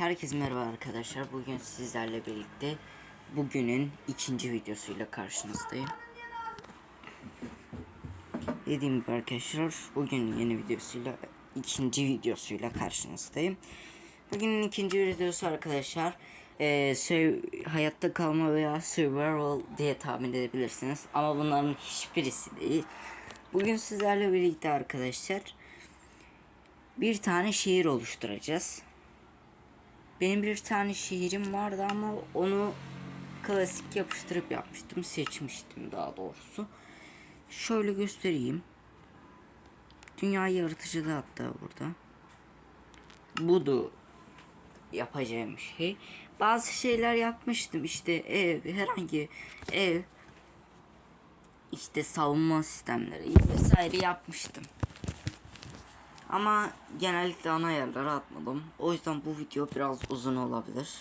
Herkese merhaba arkadaşlar. Bugün sizlerle birlikte bugünün ikinci videosuyla karşınızdayım. Dediğim gibi arkadaşlar bugün yeni videosuyla ikinci videosuyla karşınızdayım. Bugünün ikinci videosu arkadaşlar sö- hayatta kalma veya survival diye tahmin edebilirsiniz. Ama bunların hiçbirisi değil. Bugün sizlerle birlikte arkadaşlar bir tane şehir oluşturacağız. Benim bir tane şiirim vardı ama onu klasik yapıştırıp yapmıştım. Seçmiştim daha doğrusu. Şöyle göstereyim. Dünya yaratıcı da hatta burada. Budu yapacağım şey. Bazı şeyler yapmıştım. İşte ev, herhangi ev, işte savunma sistemleri vesaire yapmıştım. Ama genellikle ana yerlere atmadım. O yüzden bu video biraz uzun olabilir.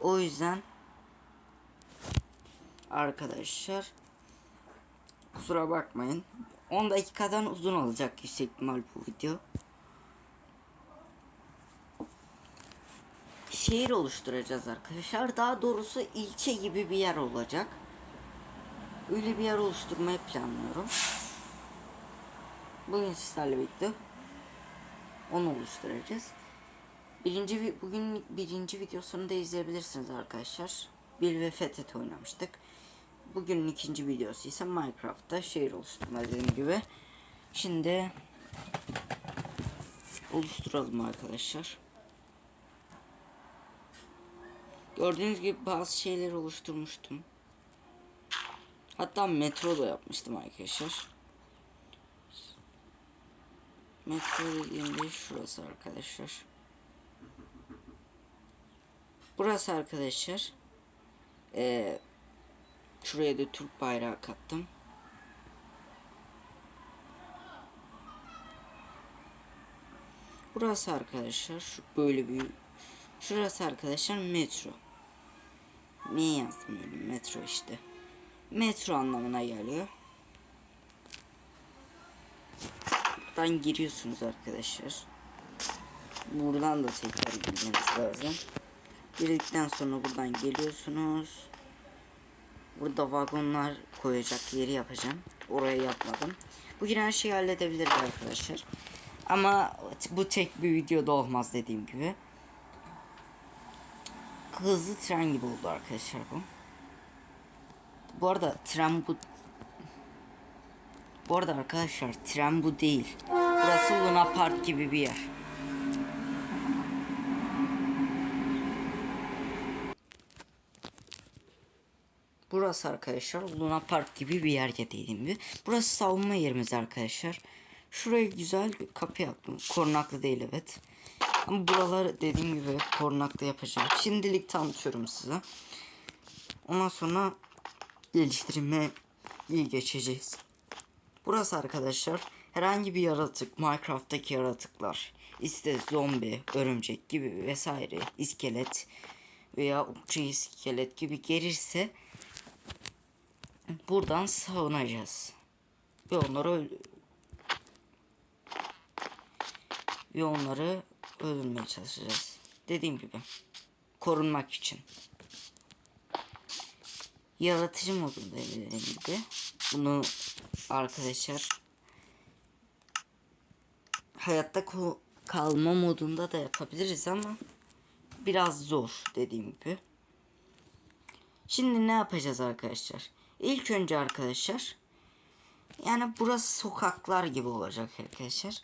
O yüzden arkadaşlar kusura bakmayın. 10 dakikadan uzun olacak yüksek ihtimal bu video. Şehir oluşturacağız arkadaşlar. Daha doğrusu ilçe gibi bir yer olacak. Öyle bir yer oluşturmayı planlıyorum. Bugün sizlerle birlikte onu oluşturacağız. Birinci bugün birinci videosunu da izleyebilirsiniz arkadaşlar. Bill ve Fethet oynamıştık. Bugünün ikinci videosu ise Minecraft'ta şehir oluşturma dediğim gibi. Şimdi oluşturalım arkadaşlar. Gördüğünüz gibi bazı şeyleri oluşturmuştum. Hatta metro da yapmıştım arkadaşlar. Metro dediğimde şurası arkadaşlar. Burası arkadaşlar. Ee, şuraya da Türk bayrağı kattım. Burası arkadaşlar böyle bir şurası arkadaşlar metro. Niye yazdım öyle metro işte. Metro anlamına geliyor. Buradan giriyorsunuz arkadaşlar. Buradan da tekrar girmeniz lazım. Girdikten sonra buradan geliyorsunuz. Burada vagonlar koyacak yeri yapacağım. Oraya yapmadım. Bugün her şeyi halledebiliriz arkadaşlar. Ama bu tek bir videoda olmaz dediğim gibi. Hızlı tren gibi oldu arkadaşlar bu. Bu arada tren bu bu arada arkadaşlar tren bu değil. Burası Luna Park gibi bir yer. Burası arkadaşlar Luna Park gibi bir yer dediğim gibi. Burası savunma yerimiz arkadaşlar. Şuraya güzel bir kapı yaptım. Korunaklı değil evet. Ama buraları dediğim gibi korunaklı yapacağım. Şimdilik tanıtıyorum size. Ondan sonra geliştirme iyi geçeceğiz. Burası arkadaşlar herhangi bir yaratık Minecraft'taki yaratıklar işte zombi, örümcek gibi vesaire iskelet veya okçu iskelet gibi gelirse buradan savunacağız. Ve onları ve onları öldürmeye çalışacağız. Dediğim gibi korunmak için. Yaratıcı modunda dediğim gibi. Bunu arkadaşlar hayatta kalma modunda da yapabiliriz ama biraz zor dediğim gibi. Şimdi ne yapacağız arkadaşlar? İlk önce arkadaşlar yani burası sokaklar gibi olacak arkadaşlar.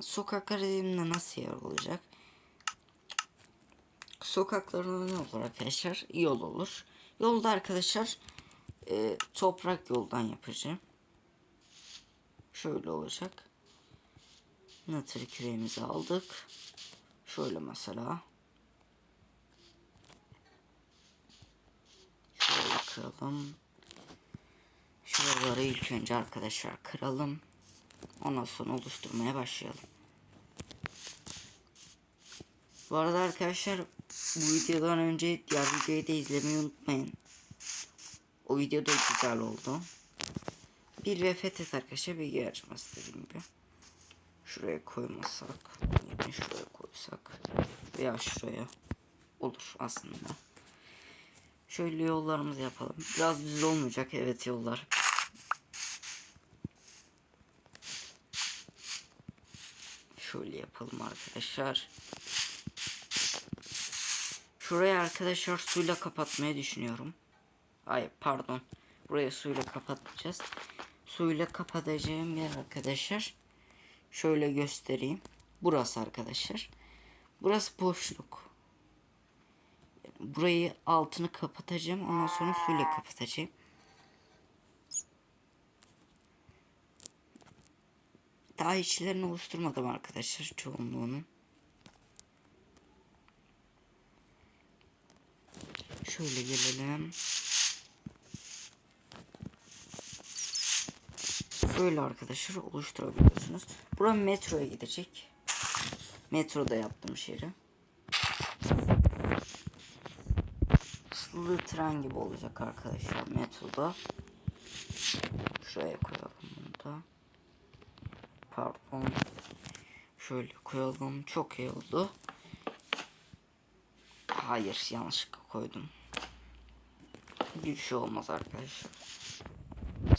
Sokaklar dediğimde nasıl yer olacak? Sokaklarda ne olur arkadaşlar? Yol olur. Yolda arkadaşlar e, toprak yoldan yapacağım. Şöyle olacak. Natır küreğimizi aldık. Şöyle mesela. Şöyle kıralım. Şuraları ilk önce arkadaşlar kıralım. Ondan sonra oluşturmaya başlayalım. Bu arada arkadaşlar bu videodan önce diğer videoyu da izlemeyi unutmayın. O video da güzel oldu. Bir ve fethet arkadaşlar bilgi yarışması dediğim gibi. Şuraya koymasak. Yani şuraya koysak. Veya şuraya. Olur aslında. Şöyle yollarımızı yapalım. Biraz düz olmayacak evet yollar. Şöyle yapalım arkadaşlar. Şurayı arkadaşlar suyla kapatmayı düşünüyorum. Ay pardon. Burayı suyla kapatacağız. Suyla kapatacağım yer arkadaşlar. Şöyle göstereyim. Burası arkadaşlar. Burası boşluk. Burayı altını kapatacağım. Ondan sonra suyla kapatacağım. Daha içlerini oluşturmadım arkadaşlar çoğunluğunun. Şöyle gelelim. Böyle arkadaşlar oluşturabiliyorsunuz. Bura metroya gidecek. Metroda yaptım şehri. Hızlı tren gibi olacak arkadaşlar metroda. Şuraya koyalım bunu da. Pardon. Şöyle koyalım. Çok iyi oldu. Hayır yanlışlıkla koydum. Bir şey olmaz arkadaşlar.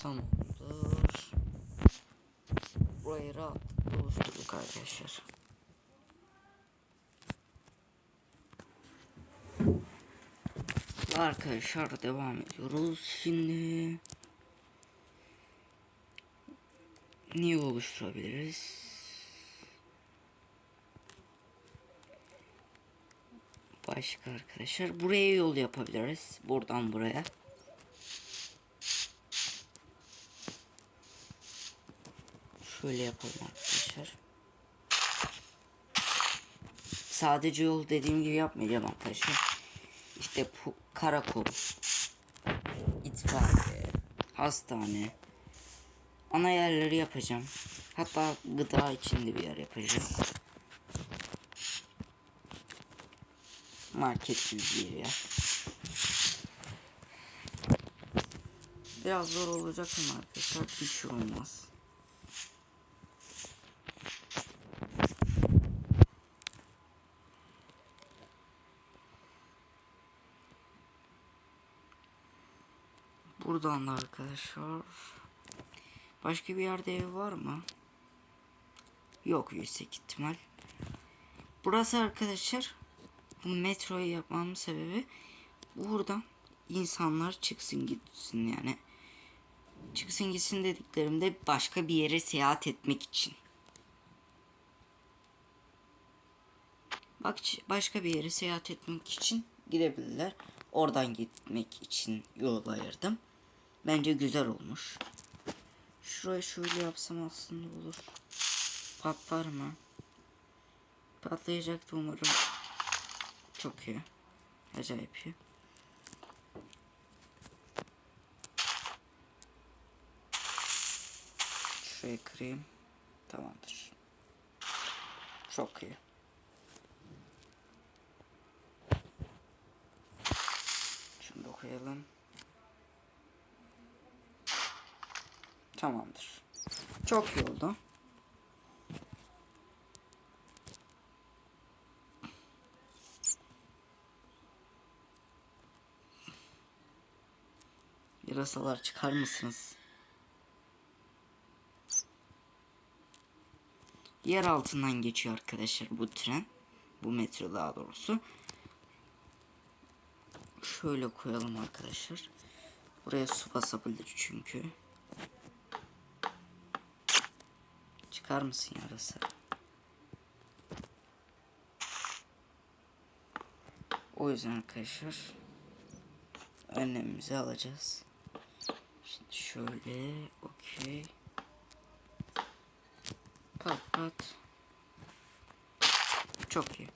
Tamamdır. Burayı rahatlıkla oluşturduk arkadaşlar. Arkadaşlar devam ediyoruz. Şimdi neyi oluşturabiliriz? Başka arkadaşlar. Buraya yol yapabiliriz. Buradan buraya. Şöyle yapalım arkadaşlar. Sadece yol dediğim gibi yapmayacağım arkadaşlar. İşte pu- karakol, itfaiye, hastane, ana yerleri yapacağım. Hatta gıda içinde bir yer yapacağım. Market gibi bir yer. Biraz zor olacak ama arkadaşlar bir şey olmaz. Buradan da arkadaşlar. Başka bir yerde ev var mı? Yok yüksek ihtimal. Burası arkadaşlar bu metroyu yapmamın sebebi buradan insanlar çıksın gitsin yani. Çıksın gitsin dediklerimde başka bir yere seyahat etmek için. Bak başka bir yere seyahat etmek için gidebilirler. Oradan gitmek için yol ayırdım. Bence güzel olmuş. Şurayı şöyle yapsam aslında olur. Patlar mı? Patlayacaktı umarım. Çok iyi. Acayip iyi. Şurayı kırayım. Tamamdır. Çok iyi. Şunu da koyalım. Tamamdır. Çok iyi oldu. Yarasalar çıkar mısınız? Yer altından geçiyor arkadaşlar bu tren. Bu metro daha doğrusu. Şöyle koyalım arkadaşlar. Buraya su basabilir çünkü. Çıkar mısın yarasa? O yüzden arkadaşlar önlemimizi alacağız. Şimdi şöyle okey. Pat pat. Çok iyi.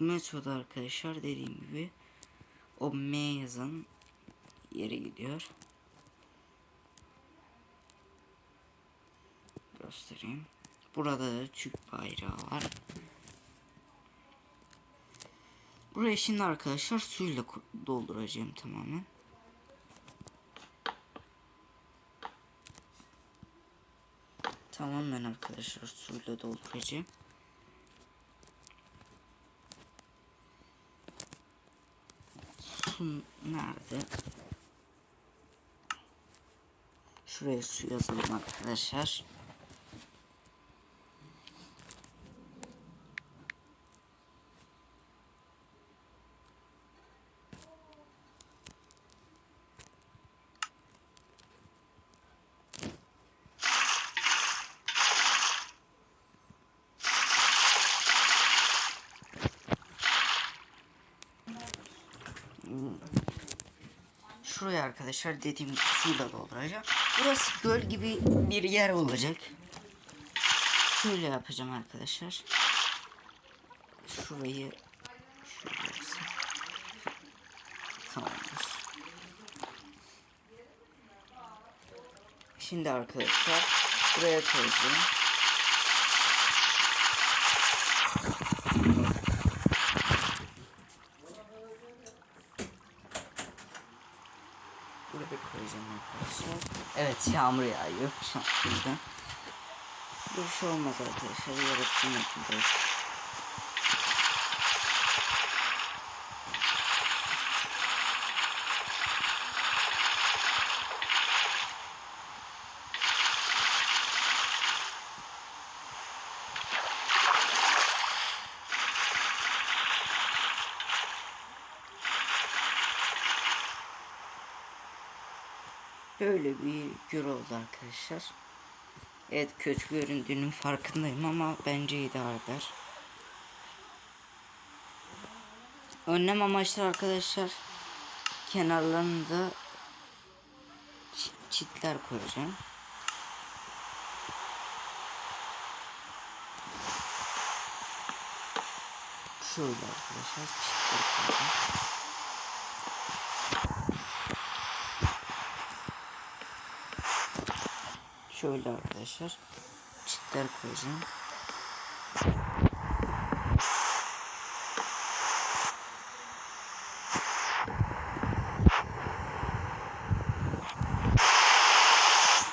Metroda arkadaşlar dediğim gibi o M yere gidiyor. Göstereyim. Burada da Türk bayrağı var. Buraya şimdi arkadaşlar suyla dolduracağım tamamen. Tamamen arkadaşlar suyla dolduracağım. Nerede? Şuraya su yazalım arkadaşlar. Şuraya arkadaşlar dediğim suyla dolduracağım. Burası göl gibi bir yer olacak. Şöyle yapacağım arkadaşlar. Şurayı şöyle yapsam. Şimdi arkadaşlar buraya koyacağım. Buraya koyacağım arkadaşlar. Evet yağmur yağıyor şanssızdan. Bir şey olmaz arkadaşlar. Yaratım yapacağız. Böyle bir gör oldu arkadaşlar. Evet kötü göründüğünün farkındayım ama bence idare eder. Önlem amaçlı arkadaşlar kenarlarında çi- çitler koyacağım. Şöyle arkadaşlar çitler koyacağım. Şöyle arkadaşlar çitler koyacağım.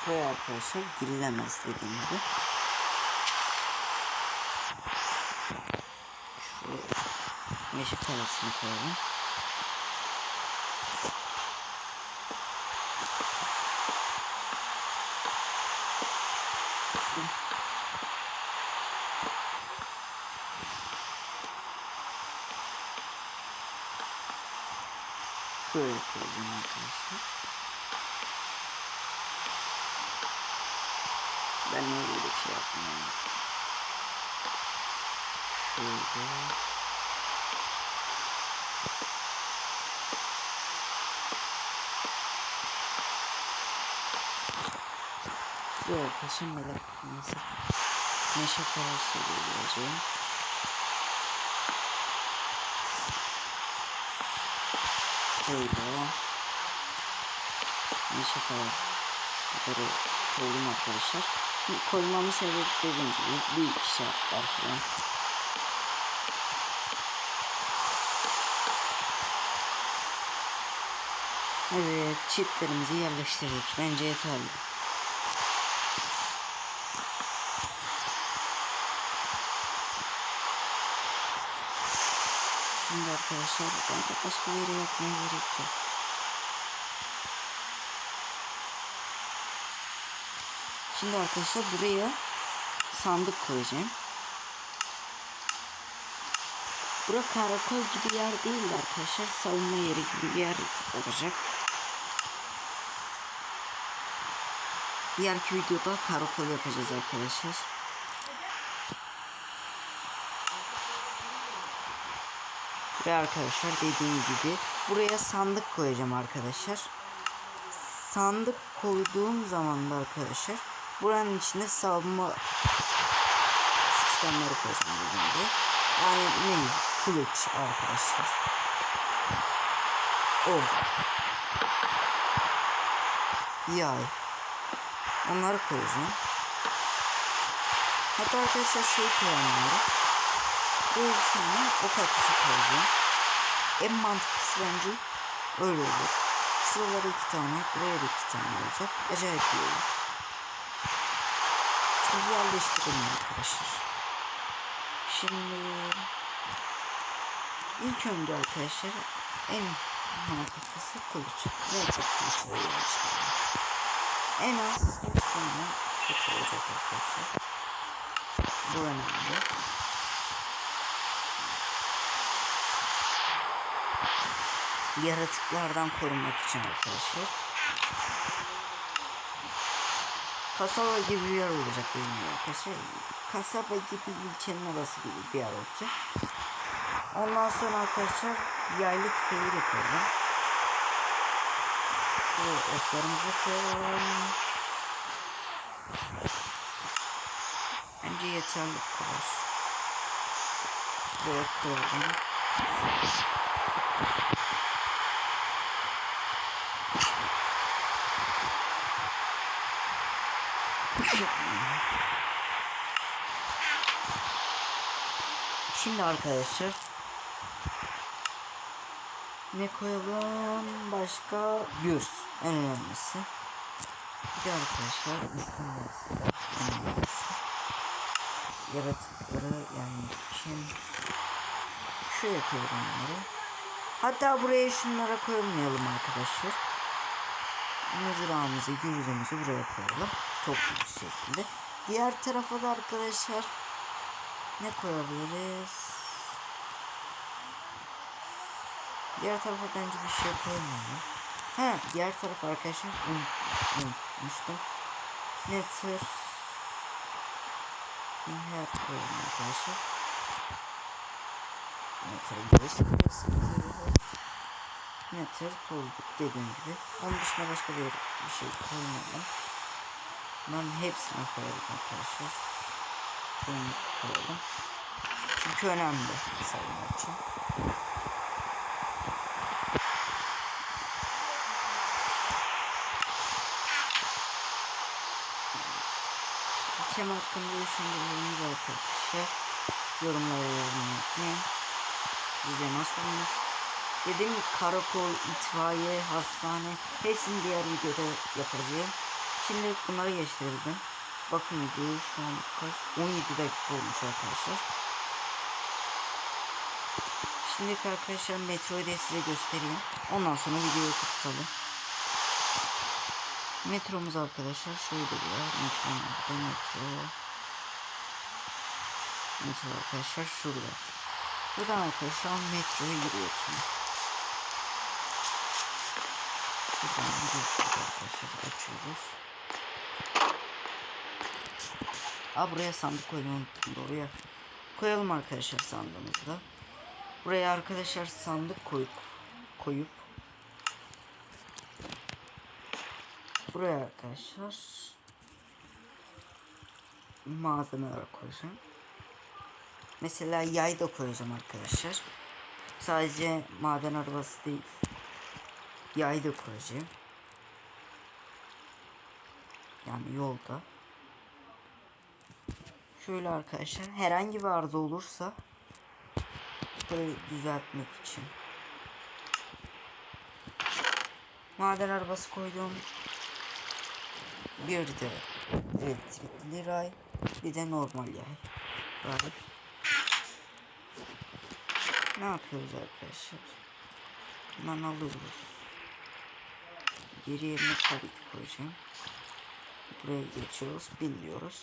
Buraya arkadaşlar girilemez dediğim gibi. Şuraya meşe parasını koyalım. Şöyle koyacağım arkadaşlar. Ben niye böyle bir şey yani? Şöyle. Şuraya arkadaşlar melek nasıl neşe parası göreceğim. Şöyle. Neşe parası. Şunları koydum arkadaşlar. Koymamın sebebi dediğim gibi büyük şartlar falan. Evet çitlerimizi yerleştirdik. Bence yeterli. Şimdi arkadaşlar bence başka bir yere yapmaya gerek yok. Şimdi arkadaşlar buraya sandık koyacağım. Bura karakol gibi yer değil de arkadaşlar savunma yeri gibi bir yer olacak. Diğerki videoda karakol yapacağız arkadaşlar. Ve arkadaşlar dediğim gibi buraya sandık koyacağım arkadaşlar. Sandık koyduğum zaman da arkadaşlar buranın içine savunma sistemleri koyacağım dediğim gibi. Yani ne? Kılıç arkadaşlar. O. Yay. Onları koyacağım. Hatta arkadaşlar şey koyanları. Bir tane ok atışı koyacağım. En mantıklısı bence öyle olur. Şuralara iki tane, buraya da iki tane olacak. Acayip iyi olur. Şimdi yerleştirelim arkadaşlar. Şimdi ilk önce arkadaşlar en mantıklısı kılıç. Ne çok kılıç oluyor işte. En az 3 tane kılıç olacak arkadaşlar. Bu önemli. Yaratıklardan korunmak için arkadaşlar. Kasaba gibi bir yer olacak benim arkadaşlar. Kasaba gibi ilçenin arası gibi bir yer olacak. Ondan sonra arkadaşlar yaylı tüfeği koyalım. Bu otlarımızı koyalım. Bence yeterli kadar. Böyle koyalım. Şimdi arkadaşlar ne koyalım başka gürs en önemlisi. Bir de arkadaşlar üstünde en önemlisi. Yaratıkları yani için şuraya koyalım bunları. Hatta buraya şunlara koymayalım arkadaşlar. Mızrağımızı, gürzümüzü buraya koyalım. Toplu bir şekilde. Diğer tarafa da arkadaşlar ne koyabiliriz? Diğer tarafa bence bir şey koymayalım. Ha, diğer taraf arkadaşlar unut- unutmuştum. Ne tür Nihat koyalım arkadaşlar. Ne tür göz Ne tür tolluk dediğim gibi. Onun dışında başka bir, bir şey koymayalım. Ben hepsini koyalım arkadaşlar. Koyalım. Çünkü önemli savunma için. İçem hakkında düşünceleriniz arkadaşlar. Yorumlara yazmayı unutmayın. Size nasıl olmuş? Dediğim gibi karakol, itfaiye, hastane hepsini diğer videoda yapacağım. Şimdi bunları geçtirdim. Bakın videoyu şu an kaç? 17 dakika olmuş arkadaşlar. Şimdi arkadaşlar metroyu da size göstereyim. Ondan sonra videoyu kapatalım. Metromuz arkadaşlar şöyle bir yer. Metro nerede? Metro. Metro arkadaşlar şurada. Buradan arkadaşlar metroya giriyorsunuz. Buradan giriyorsunuz arkadaşlar. Açıyoruz. Aa buraya sandık koymayı unuttum doğruya. Koyalım arkadaşlar sandığımızı da. Buraya arkadaşlar sandık koyup koyup buraya arkadaşlar malzemeler koyacağım. Mesela yay da koyacağım arkadaşlar. Sadece maden arabası değil. Yay da koyacağım. Yani yolda. Şöyle arkadaşlar herhangi bir arıza olursa böyle düzeltmek için. Maden arabası koydum. Bir de elektrikli ray. Bir de normal yay. Ray. Ne yapıyoruz arkadaşlar? Hemen alıyoruz. Geri yerine tabii koyacağım. Buraya geçiyoruz. Biniyoruz.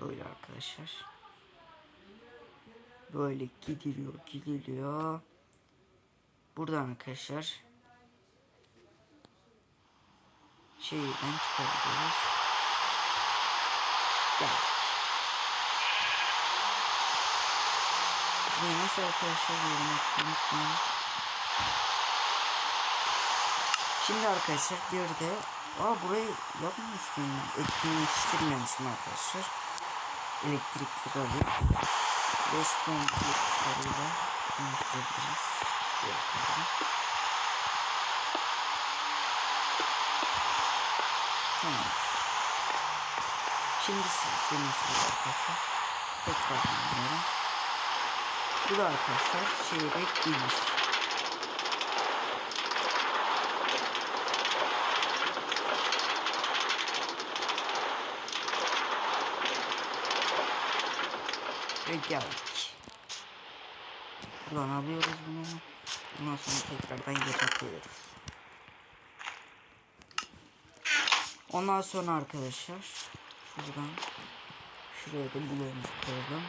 Böyle arkadaşlar. Böyle gidiliyor gidiliyor. Buradan arkadaşlar. Şeyden çıkarıyoruz. Geldik. Size nasıl arkadaşlar yorum unutmayın. Şimdi arkadaşlar bir de Aa burayı yapmamış mıyım? Etkinleştirmemişim arkadaşlar. Elektrikli rally. Reston kliplerle konuşturabiliriz. Yapalım. Tamam. Şimdi sizin için arkadaşlar. Tekrar dinliyorum. Bu da arkadaşlar şehre giriş. Ve geldik. Buradan alıyoruz bunu. Bundan sonra tekrardan geri. Ondan sonra arkadaşlar şuradan şuraya da bloğumuzu koyalım.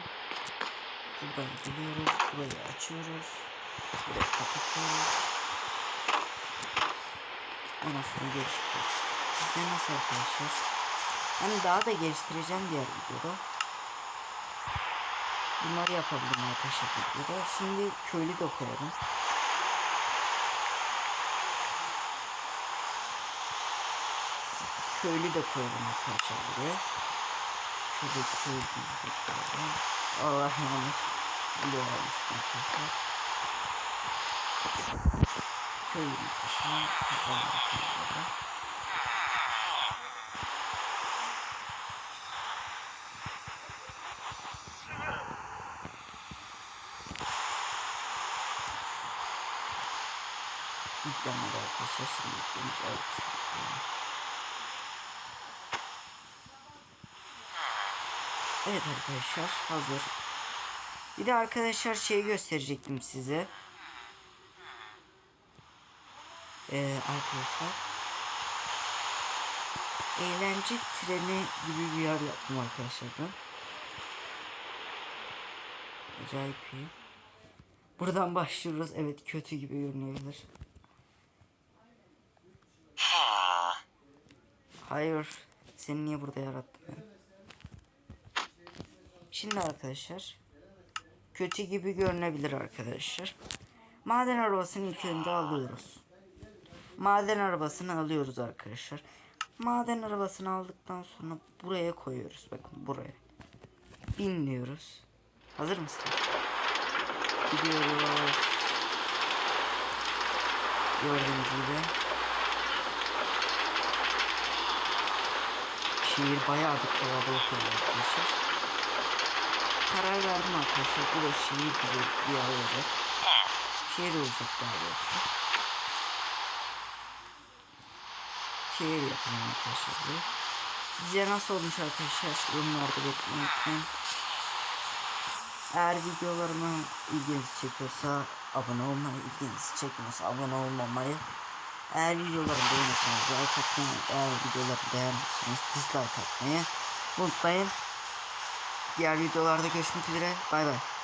Buradan geliyoruz. Burayı açıyoruz. Burayı kapatıyoruz. Ondan sonra geri çıkıyoruz. Sizce nasıl arkadaşlar? Hani daha da geliştireceğim diğer videoda. Bunları yapabilirim arkadaşlar. Şimdi köylü de koyalım. Köylü de koyalım arkadaşlar buraya. Şurada köylü de. Allah yanlış. Bu almış arkadaşlar. Köylü dışına koyalım Şimdi yüklemiş. Evet. Evet arkadaşlar hazır. Bir de arkadaşlar şeyi gösterecektim size. Ee, arkadaşlar. Eğlence treni gibi bir yer yaptım arkadaşlar ben. Acayip iyi. Buradan başlıyoruz. Evet kötü gibi görünebilir. Hayır. Seni niye burada yarattım ben? Şimdi arkadaşlar. Kötü gibi görünebilir arkadaşlar. Maden arabasını ilk önce alıyoruz. Maden arabasını alıyoruz arkadaşlar. Maden arabasını aldıktan sonra buraya koyuyoruz. Bakın buraya. Binliyoruz. Hazır mısınız? Gidiyoruz. Gördüğünüz gibi. Şehir bayağı bir kalabalık oluyor arkadaşlar. Karar verdim arkadaşlar. Bu da şehir gibi bir yer olacak. Şehir olacak daha doğrusu. Şehir yapalım arkadaşlar. buraya. Sizce nasıl olmuş arkadaşlar? Yorumlarda belirtmeyi unutmayın. Eğer videolarıma ilginizi çekiyorsa abone olmayı, ilginizi çekmiyorsa abone olmamayı. Eğer videolarımı beğenirseniz like atmayı, eğer videolarımı beğenmiyorsanız dislike atmayı unutmayın. Diğer videolarda görüşmek üzere. Bay bay.